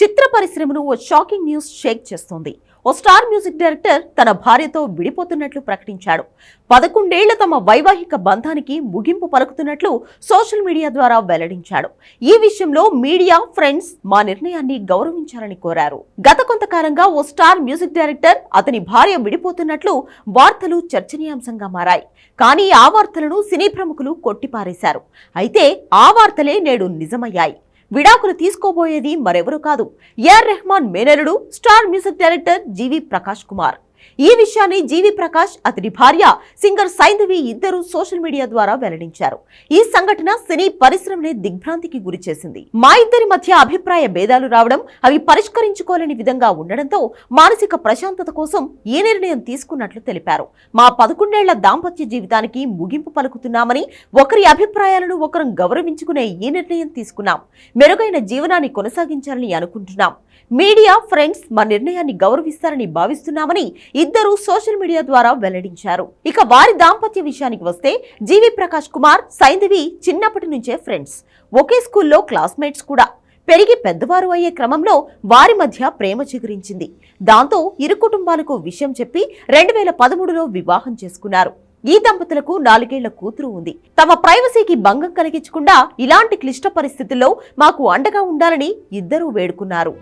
చిత్ర పరిశ్రమను ఓ shocking news Sheikh చేస్తోంది. ఓ star music director తన భార్యతో విడిపోతున్నట్లు ప్రకటించాడు. పదకొండేళ్ళ తమ వైవాహిక బంధానికి ముగింపు పలుకుతున్నట్లు సోషల్ మీడియా ద్వారా వెల్లడించాడు. ఈ విషయంలో మీడియా ఫ్రెండ్స్ మా నిర్ణయాన్ని గౌరవించాలని కోరారు. గత కొంతకాలంగా ఓ స్టార్ మ్యూజిక్ డైరెక్టర్ అతని భార్య విడిపోతున్నట్లు వార్తలు చర్చనీయాంశంగా మారాయి. కానీ ఆ వార్తలను సినీ ప్రముఖులు కొట్టిపారేశారు. అయితే ఆ వార్తలే నేడు నిజమయ్యాయి. విడాకులు తీసుకోబోయేది మరెవరూ కాదు. AR Rahman మేనరుడు star music director GV Prakash Kumar. ఈ విషయాన్ని జీవి ప్రకాష్ అతని భార్య సింగర్ సైంధవి ఇద్దరు సోషల్ మీడియా ద్వారా వెల్లడించారు. ఈ సంఘటన సినీ పరిశ్రమని దిగ్భ్రాంతికి గురి చేసింది. మా ఇద్దరి మధ్య అభిప్రాయ భేదాలు రావడం అవి పరిష్కరించుకోలేని విధంగా ఉండడంతో మానసిక ప్రశాంతత కోసం ఈ నిర్ణయం తీసుకున్నట్లు తెలిపారు. మా పదకొండేళ్ళ దాంపత్య జీవితానికి ముగింపు పలుకుతున్నామని ఒకరి అభిప్రాయాలను ఒకరం గౌరవించుకునే ఈ నిర్ణయం తీసుకున్నాం. మెరుగైన జీవనాన్ని కొనసాగించాలని అనుకుంటున్నాం. మీడియా ఫ్రెండ్స్ మా నిర్ణయాన్ని గౌరవిస్తారని భావిస్తున్నామని ఇద్దరు సోషల్ మీడియా ద్వారా వెల్లడించారు. ఇక వారి దాంపత్య విషయానికి వస్తే జీవి ప్రకాష్ కుమార్ సైంధవి చిన్నప్పటి నుంచే ఫ్రెండ్స్. ఒకే స్కూల్లో క్లాస్మేట్స్ కూడా. పెరిగి పెద్దవారు అయ్యే క్రమంలో వారి మధ్య ప్రేమ చిగురించింది. దాంతో ఇరు కుటుంబాలకు విషయం చెప్పి రెండు వేల పదమూడులో వివాహం చేసుకున్నారు. ఈ దంపతులకు నాలుగేళ్ళ కూతురు ఉంది. తమ ప్రైవసీకి భంగం కలిగించకుండా ఇలాంటి క్లిష్ట పరిస్థితుల్లో మాకు అండగా ఉండాలని ఇద్దరూ వేడుకున్నారు.